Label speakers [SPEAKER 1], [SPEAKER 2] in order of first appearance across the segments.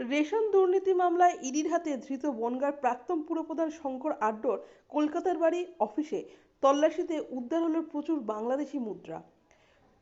[SPEAKER 1] Ration দুর্নীতি মামলায় ইডির হাতে ধৃত বনগাঁর প্রাক্তন পুরপ্রধান শঙ্কর আড্ডর কলকাতার বাড়ি অফিসে তল্লাশিতে উদ্ধার হলো প্রচুর বাংলাদেশি মুদ্রা।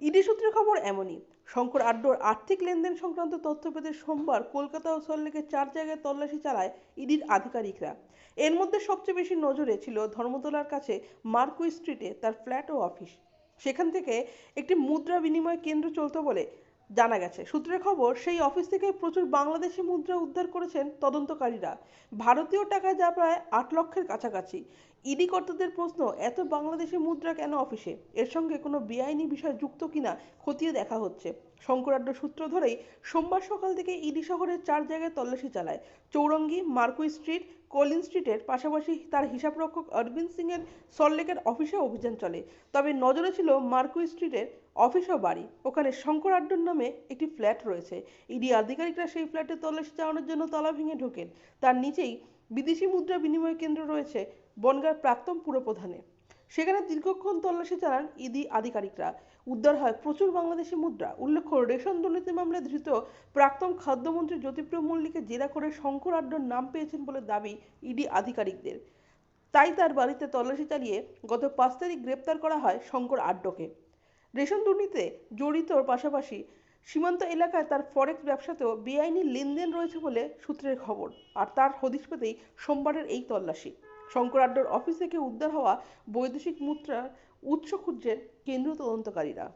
[SPEAKER 1] ইডি সূত্রে খবর এমনই। শঙ্কর আড্ডর আর্থিক লেনদেন সংক্রান্ত তথ্য পেতে সোমবার কলকাতা ও সল্টলেকের চার জায়গায় তল্লাশি চালায় ইডির আধিকারিকরা। এর মধ্যে সবচেয়ে বেশি নজরে ছিল ধর্মতলার কাছে মার্কুই স্ট্রিটে তার ফ্ল্যাট ও অফিস। সেখান থেকে একটি মুদ্রা বিনিময় কেন্দ্র চলতো বলে জানা গেছে। সূত্রের খবর, সেই অফিস থেকে প্রচুর বাংলাদেশি মুদ্রা উদ্ধার করেছেন তদন্তকারীরা। ভারতীয় টাকায় যা প্রায় আট লক্ষের কাছাকাছি। ইডি কর্তাদের প্রশ্ন, এত বাংলাদেশি মুদ্রা কেন অফিসে? এর সঙ্গে কোনো বেআইনি বিষয় যুক্ত কিনা খতিয়ে দেখা হচ্ছে। শঙ্করাড্ড সূত্র ধরেই, সোমবার সকাল থেকে ইডি শহরের চার জায়গায় তল্লাশি চালায়। চৌরঙ্গি, মার্কুই স্ট্রিট কলিন স্ট্রিটের পাশাপাশি তার হিসাবরক্ষক অরবিন্দ সিংয়ের সল্টলেকের অফিসে অভিযান চলে। তবে নজরে ছিল মার্কুই স্ট্রিটের অফিস ও বাড়ি। ওখানে শঙ্কর আড্ডর নামে একটি ফ্ল্যাট রয়েছে। ইডি আধিকারিকরা সেই ফ্ল্যাটে তল্লাশি চালানোর জন্য তলা ভেঙে ঢোকেন। তার নিচেই বিদেশি মুদ্রা বিনিময় কেন্দ্র রয়েছে বনগাঁর প্রাক্তন পুরপ্রধানে সেখানে দীর্ঘক্ষণ তল্লাশি চালান ইডি আধিকারিকরা। উদ্ধার হয় প্রচুর বাংলাদেশি মুদ্রা। উল্লেখ্য, রেশন দুর্নীতি মামলায় ধৃত প্রাক্তন খাদ্যমন্ত্রী জ্যোতিপ্রিয় মল্লিককে জেরা করে শঙ্কর আড্ডর নাম পেয়েছেন বলে দাবি ইডি আধিকারিকদের। তাই তার বাড়িতে তল্লাশি চালিয়ে গত পাঁচ তারিখ গ্রেপ্তার করা হয় শঙ্কর আড্ডকে। রেশন দুর্নীতিতে জড়িতর পাশাপাশি সীমান্ত এলাকায় তার ফরেক্স ব্যবসাতেও বেআইনি লেনদেন রয়েছে বলে সূত্রের খবর। আর তার হদিশ পেতেই সোমবারের এই তল্লাশি। শঙ্কর আড্ডর অফিস থেকে উদ্ধার হওয়া বৈদেশিক মুদ্রার উৎস খুঁজছেন কেন্দ্রীয় তদন্তকারীরা।